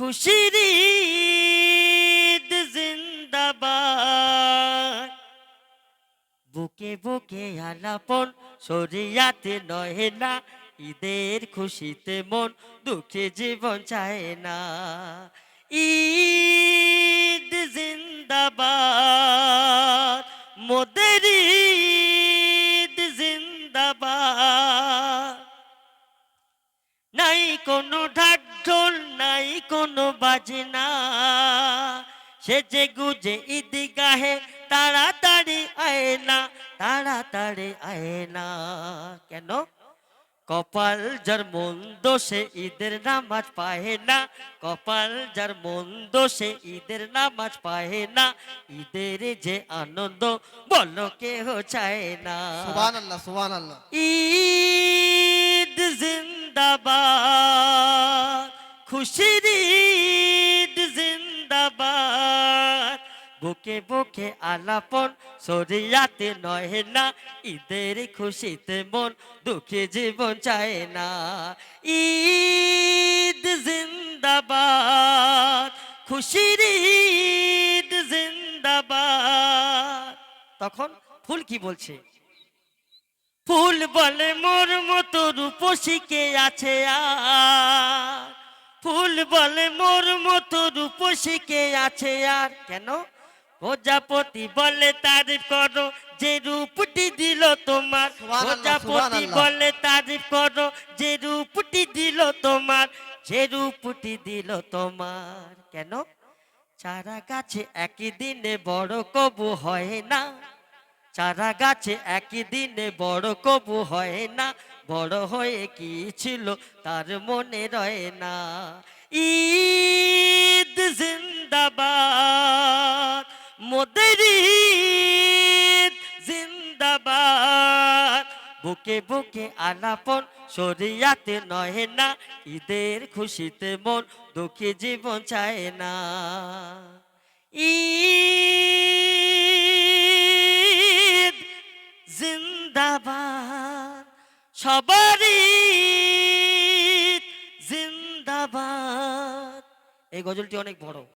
খুশির জিন্দাবাদ বুকে বুকে আলাপন শরিয়াতে নহে না ঈদের খুশিতে মন দুঃখে জীবন চায় না ঈদ জিন্দাবাদ মোদের ঈদ জিন্দাবাদ নাই কোনো ঢাক কোনো বাজনা। সে যে গুজে ঈদগাহে তাড়াতাড়ি আয় না তাড়াতাড়ি আয় না। কেন? কপাল যার মন দোষে ঈদের নামাজ পাহে না। কপাল যার মন দোষে ঈদের নামাজ পাহে না। ঈদের যে আনন্দ বলো কেহ চায় না। সুবান আল্লাহ ঈদ জিন্দাবাদ। খুশির ঈদ জিন্দাবাদ। বুকে বুকে আলাপন সরিয়াতে নয় না, ঈদের খুশিতে মন, দুঃখে জীবন চায় না। ঈদ জিন্দাবাদ, খুশির ঈদ জিন্দাবাদ। তখন ফুল কি বলছে? ফুল বলে মোর মতো রূপসীকে আছে আর? বলে মোর মতো রূপসীকে আছে আর? কেন? প্রজাপতি বলে তারিফ করো যে রূপটি দিল তোমার। প্রজাপতি বলে তারিফ করো যে রূপটি দিল তোমার। যে রূপটি দিল তোমার কেন? চারা গাছে একই দিনে বড় কবু হয় না। চারা গাছে একই দিনে বড় কবু হয় না। বড় হয়ে কি ছিল তার মনে রয় না। ঈদ জিন্দাবাদ, মোদের ঈদ জিন্দাবাদ। বুকে বুকে আলাপন, শরিয়াতে নহে না, ঈদের খুশিতে মন, দুঃখী জীবন চায় না। ঈদ জিন্দাবাদ সবারই এই গজলটি অনেক বড়।